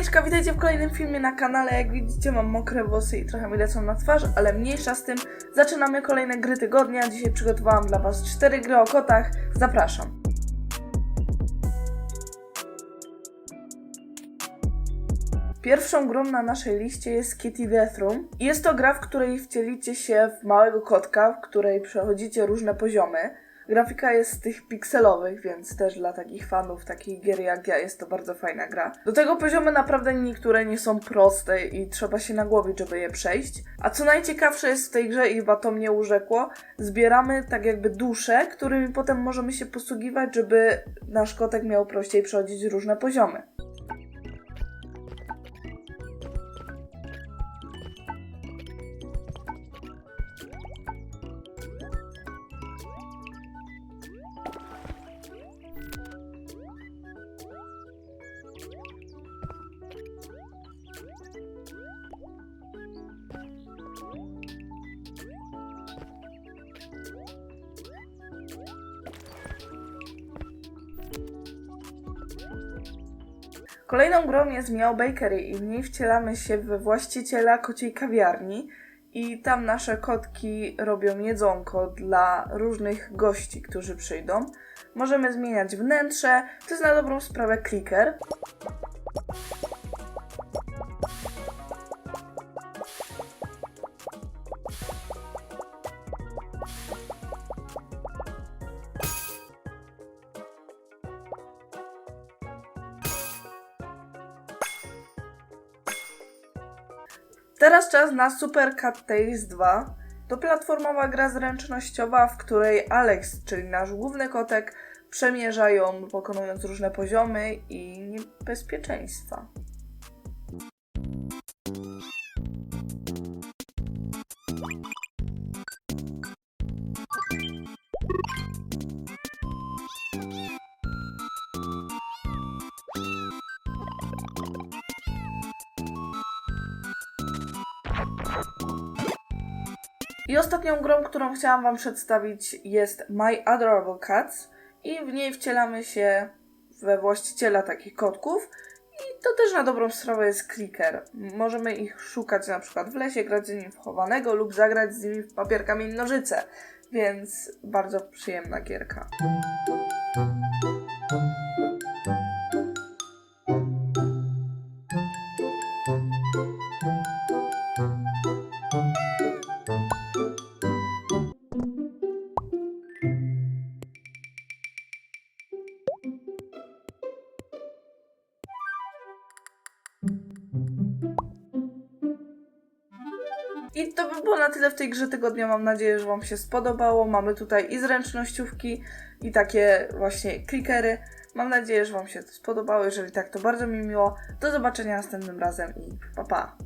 Hejeczka, witajcie w kolejnym filmie na kanale. Jak widzicie mam mokre włosy i trochę mi lecą na twarz, ale mniejsza z tym. Zaczynamy kolejne gry tygodnia. Dzisiaj przygotowałam dla Was cztery gry o kotach. Zapraszam. Pierwszą grą na naszej liście jest Kitty Death Room. Jest to gra, w której wcielicie się w małego kotka, w której przechodzicie różne poziomy. Grafika jest z tych pikselowych, więc też dla takich fanów takich gier jak ja jest to bardzo fajna gra. Do tego poziomy naprawdę niektóre nie są proste i trzeba się nagłowić, żeby je przejść. A co najciekawsze jest w tej grze i chyba to mnie urzekło, zbieramy tak jakby dusze, którymi potem możemy się posługiwać, żeby nasz kotek miał prościej przechodzić różne poziomy. Kolejną grą jest Meow Bakery i w niej wcielamy się we właściciela kociej kawiarni i tam nasze kotki robią jedzonko dla różnych gości, którzy przyjdą. Możemy zmieniać wnętrze, to jest na dobrą sprawę clicker. Teraz czas na Super Cat Tales 2. To platformowa gra zręcznościowa, w której Alex, czyli nasz główny kotek, przemierza ją, pokonując różne poziomy i niebezpieczeństwa. I ostatnią grą, którą chciałam Wam przedstawić jest My Adorable Cats i w niej wcielamy się we właściciela takich kotków i to też na dobrą sprawę jest clicker. Możemy ich szukać na przykład w lesie, grać z nimi w chowanego lub zagrać z nimi w papier, kamień, nożyce, więc bardzo przyjemna gierka. I to by było na tyle w tej grze tygodnia. Mam nadzieję, że Wam się spodobało. Mamy tutaj i zręcznościówki, i takie właśnie klikery. Mam nadzieję, że Wam się to spodobało. Jeżeli tak, to bardzo mi miło. Do zobaczenia następnym razem i pa pa!